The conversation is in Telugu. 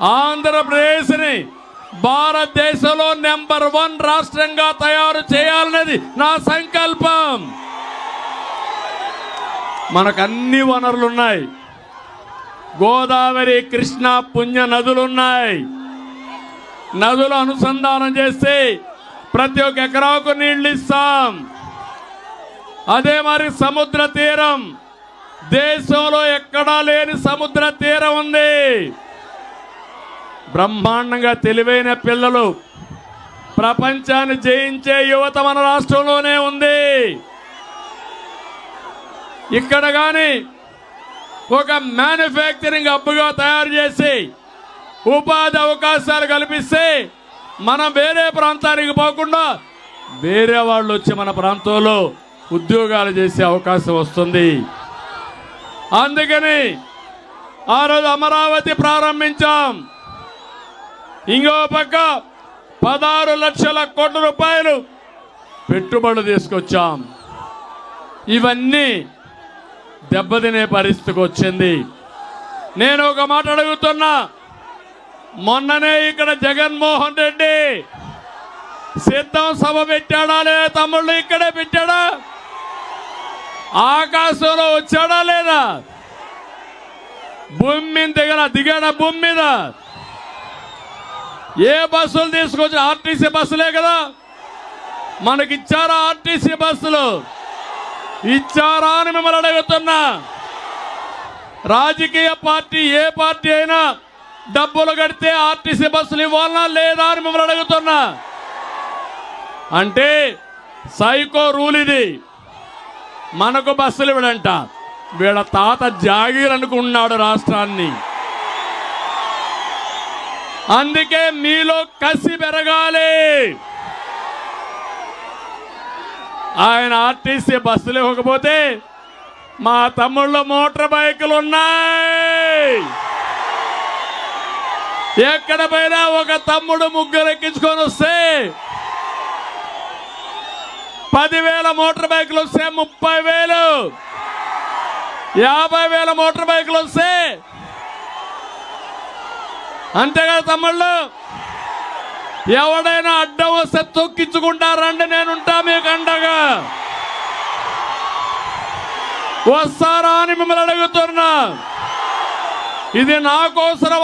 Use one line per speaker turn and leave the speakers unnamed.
ఆంధ్రప్రదేశ్ని భారతదేశంలో నెంబర్ వన్ రాష్ట్రంగా తయారు చేయాలనేది నా సంకల్పం. మనకు అన్ని వనరులు ఉన్నాయి గోదావరి కృష్ణ పుణ్య నదులున్నాయి. నదులు అనుసంధానం చేస్తే ప్రతి ఒక్క ఎకరాకు నీళ్ళు ఇస్తాం అదే మరి సముద్ర తీరం. దేశంలో ఎక్కడా లేని సముద్ర తీరం ఉంది. బ్రహ్మాండంగా తెలివైన పిల్లలు ప్రపంచాన్ని జయించే యువత మన రాష్ట్రంలోనే ఉంది. ఇక్కడ కానీ ఒక మ్యానుఫ్యాక్చరింగ్ హబ్గా తయారు చేసి ఉపాధి అవకాశాలు కల్పిస్తే మనం వేరే ప్రాంతానికి పోకుండా వేరే వాళ్ళు వచ్చి మన ప్రాంతంలో ఉద్యోగాలు చేసే అవకాశం వస్తుంది. అందుకని ఆ రోజు అమరావతి ప్రారంభించాం. ఇంకో పక్క పదహారు లక్షల కోట్ల రూపాయలు పెట్టుబడులు తీసుకొచ్చాం. ఇవన్నీ దెబ్బతినే పరిస్థితికి వచ్చింది. నేను ఒక మాట అడుగుతున్నా. మొన్ననే ఇక్కడ జగన్మోహన్ రెడ్డి సిద్ధం సభ పెట్టాడా లేదా? తమ్ముళ్ళు ఇక్కడే పెట్టాడా? ఆకాశంలో వచ్చాడా లేదా? భూమి మీద దిగన దిగాడా? భూమి మీద? ఏ బస్సులు తీసుకొచ్చిన ఆర్టీసీ బస్సులే కదా? మనకి ఇచ్చారా ఆర్టీసీ బస్సులు? ఇచ్చారా అని మిమ్మల్ని అడుగుతున్నా. రాజకీయ పార్టీ ఏ పార్టీ అయినా డబ్బులు కడితే ఆర్టీసీ బస్సులు ఇవ్వాలన్నా లేదా అని మిమ్మల్ని అడుగుతున్నా. అంటే సైకో రూల్ ఇది. మనకు బస్సులు ఇవ్వడంట. వీళ్ళ తాత జాగీర్ అనుకున్నాడు రాష్ట్రాన్ని. అందుకే మీలో కసి పెరగాలి. ఆయన ఆర్టీసీ బస్సులు ఇవ్వకపోతే మా తమ్ముళ్ళు మోటార్ బైకులు ఉన్నాయి. ఎక్కడ పోయినా ఒక తమ్ముడు ముగ్గురు ఎక్కించుకొని వస్తే పదివేల మోటార్ బైకులు వస్తే ముప్పై వేలు. యాభై వేల మోటార్ బైకులు వస్తే అంతే కదా తమ్ముళ్ళు ఎవడైనా అడ్డం వస్తే తొక్కించుకుంటారండి నేనుంటా మీకు అండగా వస్తారా అని మిమ్మల్ని అడుగుతున్నా. ఇది నాకోసరం